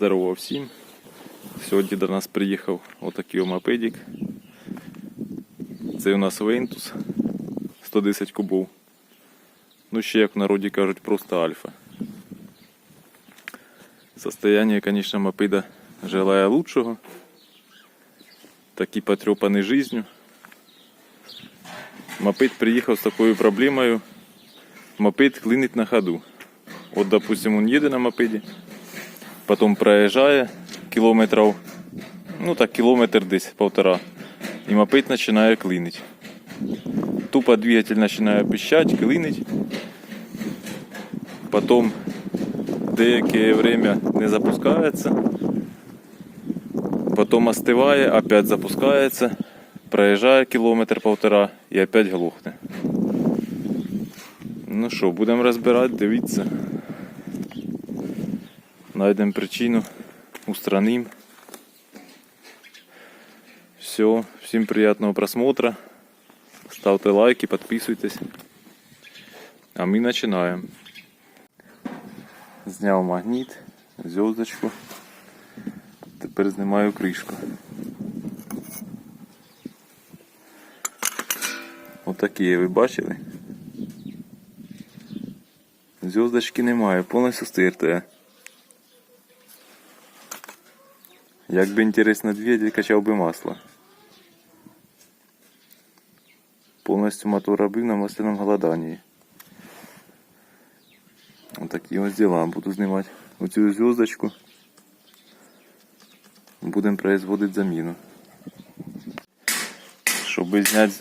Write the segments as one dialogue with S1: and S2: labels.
S1: Здорово всім. Сьогодні до нас приїхав отакий мопедик. Це у нас Вентус 110 кубов. Ну ще як в народі кажуть, просто альфа. Состояние, конечно, мопеда желая лучшего. Такий потрепаний жизнью. Мопед приїхав з такою проблемою. Мопед клинить на ходу. От, допустим, он їде на мопеді, потом проезжая километров, ну так, километр десь, полтора, и мопед начинает клинить. Тупо двигатель начинает пищать, клинить. Потом деяке время не запускается. Потом остывая, опять запускается, проезжая километр полтора и опять глохне. Ну що, будемо розбирати, дивіться. Найдемо причину, устраним. Все, всім приятного просмотра. Ставте лайки, підписуйтесь. А ми починаємо. Зняв магніт, зв'язочку. Тепер знімаю кришку. Отакі ви бачили? Зв'язочки немає, повністю стирте. Як би інтересно двигатель качав би масло. Повністю мотор робив на масляному голоданні. Отакі ось діла буду знімати. Оцю зв'язочку. Будемо производити заміну. Щоб зняти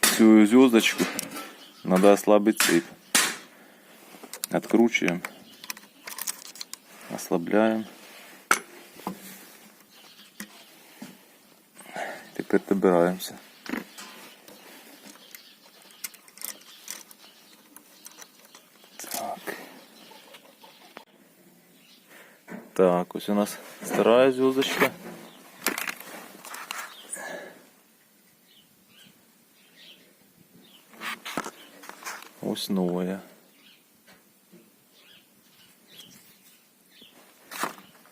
S1: цю зв'язочку, треба ослабити цепь. Откручиваем, ослабляем. Теперь добираемся. Так. Так, ось у нас вторая звездочка. Ось новая.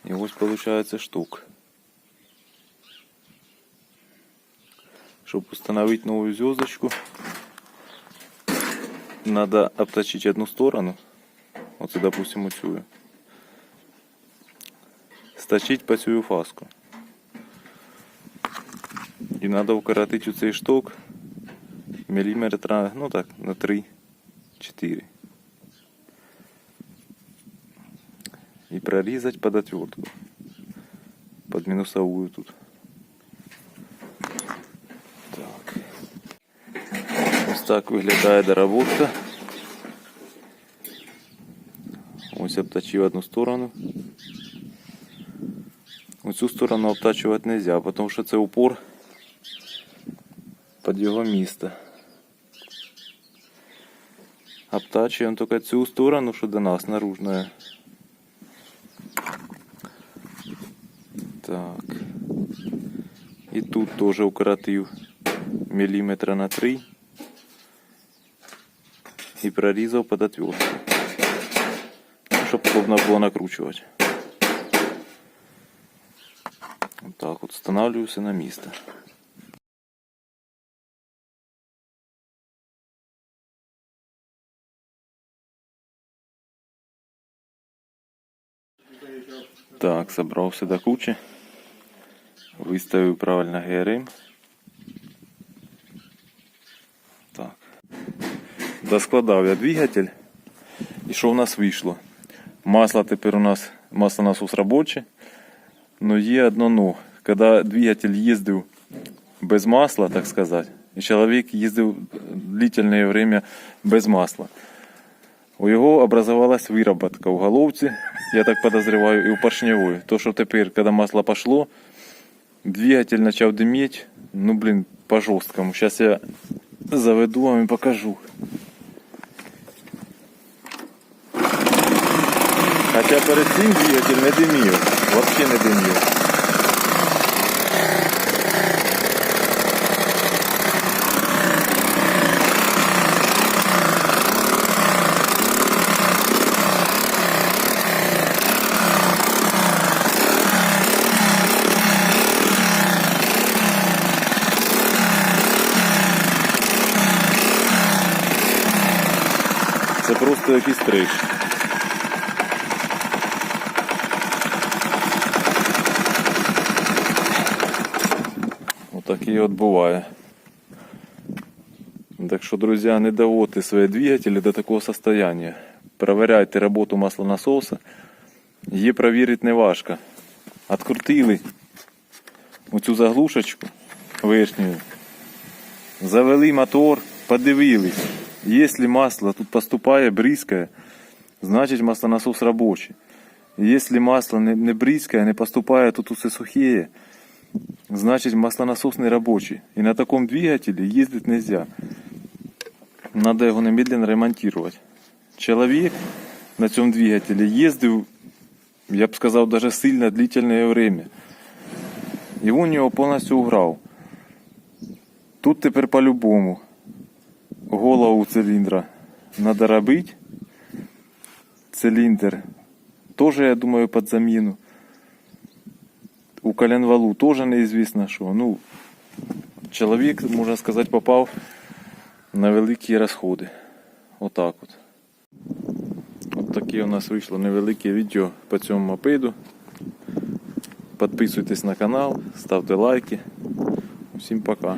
S1: И вот получается штук. Чтобы установить новую звездочку, надо обточить одну сторону. Вот, допустим, вот цю. Сточить по цю фаску. І надо укоротити у цей шток міліметра, ну так, на 3-4. и прорезать под отвертку. Под минусовую тут. Так виглядає доработка. Ось обточив одну сторону. Оцю сторону обтачувати не можна, тому що це упор під його місце. Обтачуємо тільки цю сторону, що до нас наружная. Так. І тут теж укоротив міліметра на 3 і прорізав під отвертку. Щоб удобно було накручувати. Так от встановлюю все на місце. Так, собрався до кучі. Виставив правильно ГРМ. Доскладав я двигатель. І що в нас вийшло? Масло тепер у нас, масло насос робоче. Но є одно но. Коли двигатель їздив без масла, так сказати, і чоловік їздив длительне время без масла. У його образовалась вироботка в головці, я так подозреваю, і у поршневой. То, що тепер, коли масло пошло, двигатель начал дымить, ну блин, по жесткому. Сейчас я заведу вам и покажу. Хоча перед цим двигатель не димів, вообще не димів. Это просто якийсь триш. Стриж. Отакий от буває. Так що, друзья, не доводьте свои двигатели до такого состояния. Проверяйте работу маслонасоса. Її провірити не важко. Открутили оцю заглушечку верхню. Завели мотор, подивились. Если масло тут поступає бризкое, значить маслонасос робочий. Если масло не, бризкое, не поступає, тут усе сухе, значить маслонасос не робочий. І на такому двигателі їздити нельзя. Надо його немедленно ремонтувати. Чоловік на цьому двигателі їздив, я б сказав, даже сильно длительное время. І він його повністю уграв. Тут тепер по-любому голову циліндра треба робити. Циліндр теж, я думаю, під заміну. У коленвалу теж неізвісно що. Ну, чоловік, можна сказати, попав на великі розходи. Отак от. От таке у нас вийшло невелике відео по цьому мопеду. Підписуйтесь на канал, ставте лайки. Всім пока.